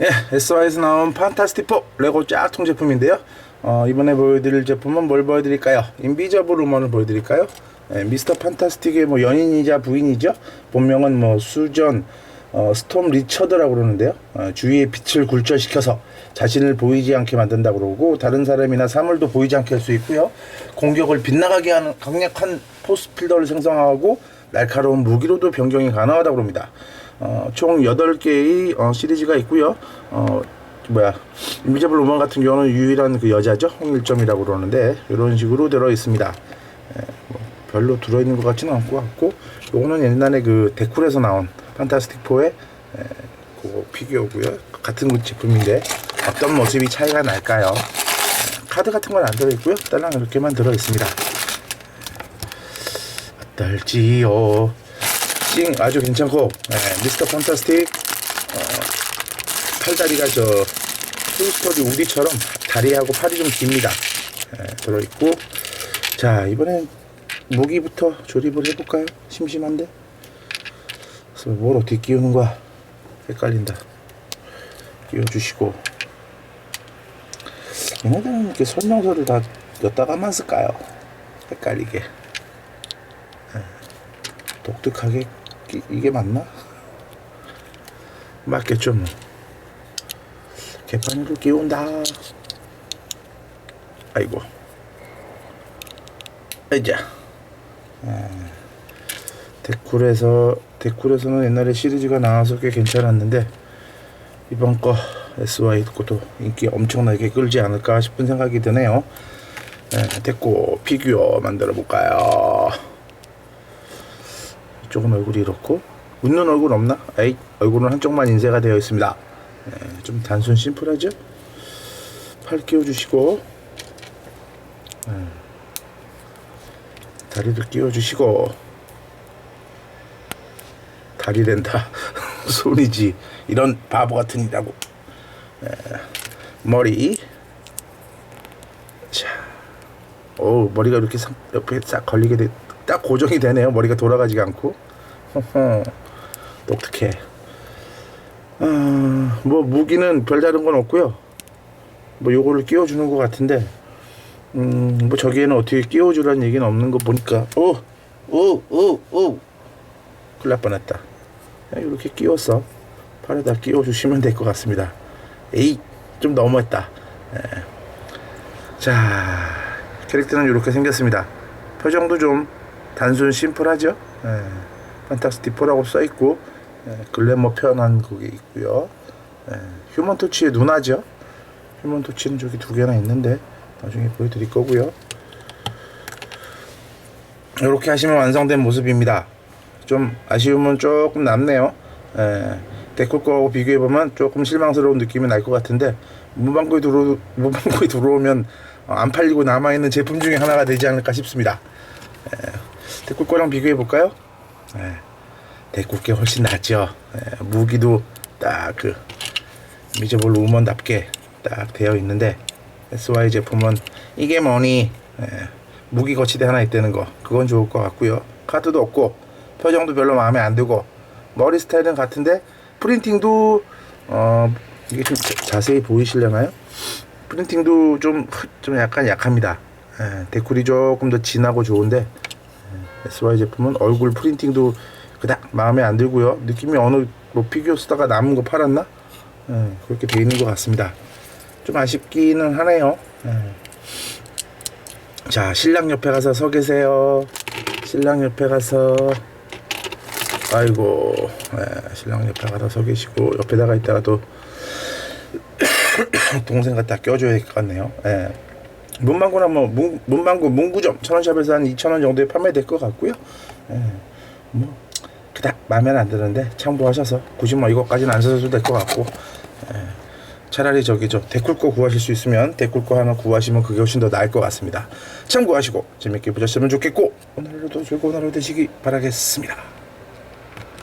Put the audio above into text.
예, SY에서 나온 판타스티포 레고 짝퉁 제품인데요. 어, 이번에 보여드릴 제품은 뭘 보여드릴까요? 인비저블 우먼을 보여드릴까요? 예, 미스터 판타스틱의 뭐 연인이자 부인이죠. 본명은 뭐 수전 어, 스톰 리처드라고 그러는데요. 어, 주위에 빛을 굴절시켜서 자신을 보이지 않게 만든다 그러고 다른 사람이나 사물도 보이지 않게 할 수 있고요. 공격을 빗나가게 하는 강력한 포스 필더를 생성하고 날카로운 무기로도 변경이 가능하다고 합니다. 어, 총 8개의 어, 시리즈가 있고요. 어, 뭐야 인비저블 우먼 같은 경우는 유일한 그 여자죠. 홍일점이라고 그러는데 이런 식으로 들어 있습니다. 예, 뭐 별로 들어 있는 것 같지는 않고 같고 요거는 옛날에 그 데쿨에서 나온 판타스틱 4의 에, 그 피규어고요. 같은 제품인데 어떤 모습이 차이가 날까요? 카드 같은 건 안 들어 있고요. 딸랑 이렇게만 들어 있습니다. 어떨지요? 찡 아주 괜찮고 에, 미스터 판타스틱 어, 팔다리가 저 토이스토리 우디처럼 다리하고 팔이 좀 깁니다. 에, 들어있고 자 이번엔 무기부터 조립을 해볼까요? 심심한데 뭘 어떻게 끼우는 거야? 헷갈린다. 끼워주시고 얘네들은 이렇게 설명서를 다 엿다가만 쓸까요? 헷갈리게 에, 독특하게 끼- 이게 맞나? 맞겠죠 뭐 개판으로 끼운다 아이고 이자 데쿨에서 데쿨에서는 옛날에 시리즈가 나와서 꽤 괜찮았는데 이번 거 SY 것도 인기 엄청나게 끌지 않을까 싶은 생각이 드네요. 예, 됐고 피규어 만들어 볼까요? 이쪽은 얼굴이 이렇고 웃는 얼굴 없나? 에이 얼굴은 한쪽만 인쇄가 되어 있습니다. 예, 좀 단순 심플하죠? 팔 끼워주시고 예, 다리도 끼워주시고 다리 된다 손이지 이런 바보 같은 이라고 에, 머리 자 오 머리가 이렇게 상- 옆에 싹 걸리게 돼, 딱 고정이 되네요 머리가 돌아가지가 않고 독특해 아, 뭐 무기는 별다른 건 없고요 뭐 요거를 끼워주는 것 같은데 음, 뭐 저기에는 어떻게 끼워주라는 얘기는 없는 거 보니까 오, 오, 오, 오, 큰일 날 뻔했다. 그냥 이렇게 끼웠어. 팔에다 끼워주시면 될 것 같습니다. 에이, 좀 너무했다. 예. 자, 캐릭터는 이렇게 생겼습니다. 표정도 좀 단순 심플하죠. 예. 판타스티포라고 써있고 예, 글래머 표현한 그게 있고요. 예. 휴먼 터치의 누나죠. 휴먼 터치는 저기 두 개나 있는데 나중에 보여드릴 거고요. 이렇게 하시면 완성된 모습입니다. 좀 아쉬움은 조금 남네요. 에, 데콜 거하고 비교해 보면 조금 실망스러운 느낌이 날 것 같은데 문방구에 들어 문방구에 들어오면 어, 안 팔리고 남아 있는 제품 중에 하나가 되지 않을까 싶습니다. 에, 데콜 거랑 비교해 볼까요? 에, 데콜 게 훨씬 낫죠. 에, 무기도 딱 그 미저볼 우먼답게 딱 되어 있는데 SY 제품은 이게 뭐니 에, 무기 거치대 하나 있다는 거 그건 좋을 것 같고요. 카드도 없고 표정도 별로 마음에 안 들고 머리 스타일은 같은데 프린팅도 어 이게 좀 자- 자세히 보이시려나요? 프린팅도 좀 좀 약간 약합니다. 예, 데쿨이 조금 더 진하고 좋은데 예, SY 제품은 얼굴 프린팅도 그닥 마음에 안 들고요. 느낌이 어느 뭐 피규어 쓰다가 남은 거 팔았나? 예, 그렇게 돼 있는 것 같습니다. 좀 아쉽기는 하네요. 예. 자 신랑 옆에 가서 서 계세요. 신랑 옆에 가서 아이고 예, 신랑 옆에 가서 서 계시고 옆에다가 있다가 또 동생 갖다 껴줘야 될것 같네요. 예. 문방구나 뭐 문, 문방구 문구점 천원샵에서 한 2천원 정도에 판매될 것 같고요. 예. 뭐 그닥 마음에 안 드는데 참고하셔서 굳이 뭐 이것까지는 안 사셔도 될 것 같고 예. 차라리 저기 저 데쿨 거 구하실 수 있으면 데쿨 거 하나 구하시면 그게 훨씬 더 나을 것 같습니다. 참고하시고 재밌게 보셨으면 좋겠고 오늘 하루도 즐거운 하루 되시기 바라겠습니다.